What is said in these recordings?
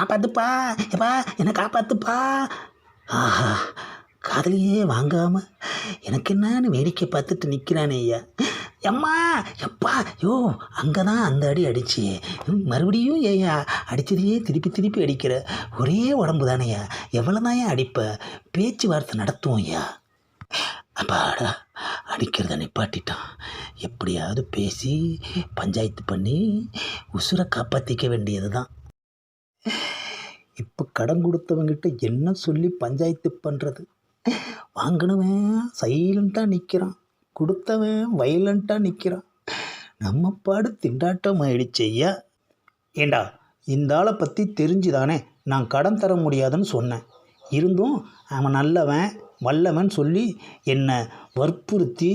காப்பாத்துப்பா. எப்பா என்னை காப்பாத்துப்பா. ஆஹா காதலியே வாங்காம எனக்கு என்னன்னு வேடிக்கை பார்த்துட்டு நிற்கிறானே ஐயா. எம்மா எப்பா யோ அங்கே தான் அந்த அடி அடிச்சு. மறுபடியும் ஏயா அடித்ததையே திருப்பி திருப்பி அடிக்கிற ஒரே உடம்பு தானேயா எவ்வளோ தான் ஏன் அடிப்ப? பேச்சுவார்த்தை நடத்துவோம் ஐயா. அப்பாடா அடிக்கிறத நிப்பாட்டிட்டான். எப்படியாவது பேசி பஞ்சாயத்து பண்ணி உசுரை காப்பாற்றிக்க வேண்டியது தான் இப்போ கடன் கொடுத்தவங்கிட்ட என்ன சொல்லி பஞ்சாயத்து பண்ணுறது வாங்கினவன் சைலண்ட்டாக நிற்கிறான் கொடுத்தவன் வைலண்ட்டாக நிற்கிறான் நம்ம பாடு திண்டாட்டம் ஆயிடுச்சையா ஏண்டா இந்த ஆளை பற்றி தெரிஞ்சுதானே? நான் கடன் தர முடியாதுன்னு சொன்னேன். இருந்தும் அவன் நல்லவன் வல்லவன் சொல்லி என்னை வற்புறுத்தி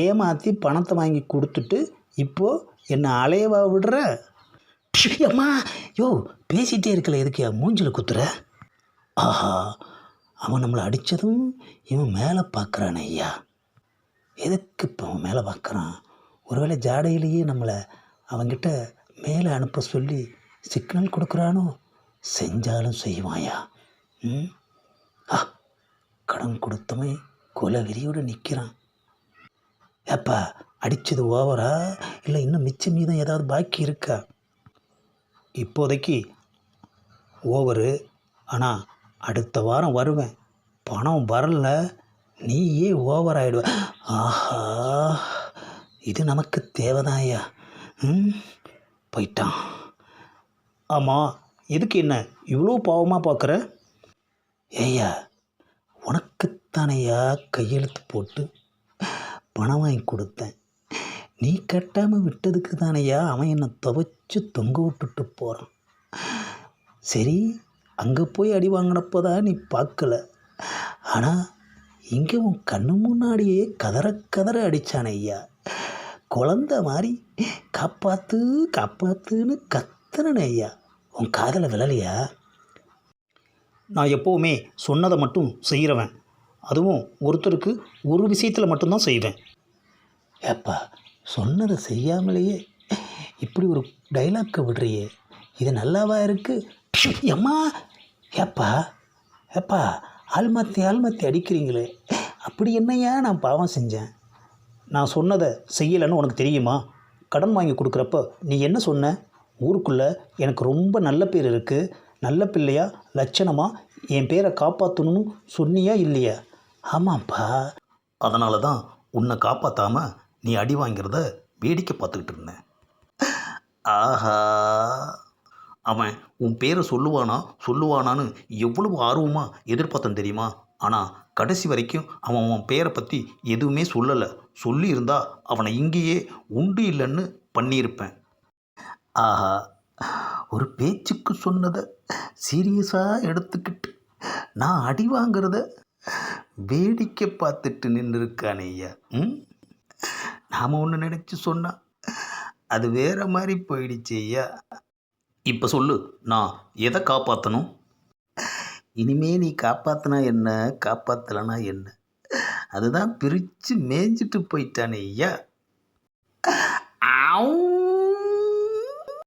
ஏமாற்றி பணத்தை வாங்கி கொடுத்துட்டு இப்போது என்னை அலையவா விடுற? அம்மா யோ பேசிகிட்டே இருக்கல எதுக்கு மூஞ்சில் குத்துற? ஆஹா அவன் நம்மளை அடித்ததும் இவன் மேலே பார்க்குறானே ஐயா. எதுக்கு இப்போ அவன் மேலே பார்க்குறான் ஒருவேளை ஜாடையிலேயே நம்மளை அவங்கிட்ட மேலே அனுப்ப சொல்லி சிக்னல் கொடுக்குறானோ? செஞ்சாலும் செய்வாயா? ம்? ஆ கடன் கொடுத்தமே குலவெறியோடு நிற்கிறான் ஏப்பா அடித்தது ஓவரா? இல்லை இன்னும் மிச்சம் மீதம் ஏதாவது பாக்கி இருக்கா? இப்போதைக்கு ஓவரு. ஆனால் அடுத்த வாரம் வருவேன். பணம் வரல. நீயே ஓவராயிடுவ ஆஹா இது நமக்கு தேவைதாயா ம் போயிட்டான். ஆமாம் எதுக்கு என்ன? இவ்வளோ பாவமாக பார்க்குற ஏய்யா உனக்குத்தானையா கையெழுத்து போட்டு பணம் வாங்கி கொடுத்தேன். நீ கட்டாமல் விட்டதுக்கு தானையா அவன் என்னை துவைச்சு தொங்க விட்டுட்டு போகிறான் சரி அங்கே போய் அடி வாங்கினப்போ தான் நீ பார்க்கல. ஆனால் இங்கே உன் கண்ணு முன்னாடியே கதற கதற அடித்தானே ஐயா. குழந்த மாதிரி காப்பாத்து காப்பாத்துன்னு கத்துனே ஐயா. உன் காதலை விழலையா? நான் எப்போவுமே சொன்னதை மட்டும் செய்கிறவன் அதுவும் ஒருத்தருக்கு ஒரு விஷயத்தில் மட்டும்தான் செய்வேன். ஏப்பா சொன்னதை செய்யாமலேயே இப்படி ஒரு டைலாக்கை விடுறியே. இது நல்லாவா இருக்குது எம்மா? ஏப்பா? ஏப்பா ஆல்மாத்தி ஆள்மாத்தி அடிக்கிறீங்களே. அப்படி என்னையா நான் பாவம் செஞ்சேன்? நான் சொன்னதை செய்யலைன்னு உனக்கு தெரியுமா? கடன் வாங்கி கொடுக்குறப்ப நீ என்ன சொன்ன? ஊருக்குள்ளே எனக்கு ரொம்ப நல்ல பேர் இருக்குது நல்ல பிள்ளையா லட்சணமாக என் பேரை காப்பாற்றணும்னு சொன்னியா இல்லையா? ஆமாப்பா. அதனால தான் உன்னை காப்பாற்றாமல் நீ அடி வாங்கிறத வேடிக்கை பார்த்துக்கிட்டு இருந்தேன். ஆஹா. அவன் உன் பேரை சொல்லுவானா சொல்லுவானான்னு எவ்வளவு ஆர்வமாக எதிர்பார்த்தன் தெரியுமா? ஆனால் கடைசி வரைக்கும் அவன் உன் பேரை பற்றி எதுவுமே சொல்லலை. சொல்லியிருந்தா அவனை இங்கேயே உண்டு இல்லைன்னு பண்ணியிருப்பேன். ஆஹா. ஒரு பேச்சுக்கு சொன்னதை சீரியஸாக எடுத்துக்கிட்டு நான் அடி வாங்கிறத வேடிக்கை பார்த்துட்டு நின்று இருக்கானே ஐயா ம்? நாம் ஒன்று நினச்சி சொன்னா அது வேற மாதிரி போயிடுச்சு ஐயா. இப்போ சொல்லு நான் எதை காப்பாற்றணும் இனிமே நீ காப்பாற்றினா என்ன காப்பாற்றலைனா என்ன? அதுதான் பிரித்து மேய்ஞ்சிட்டு போயிட்டானே ஐயா.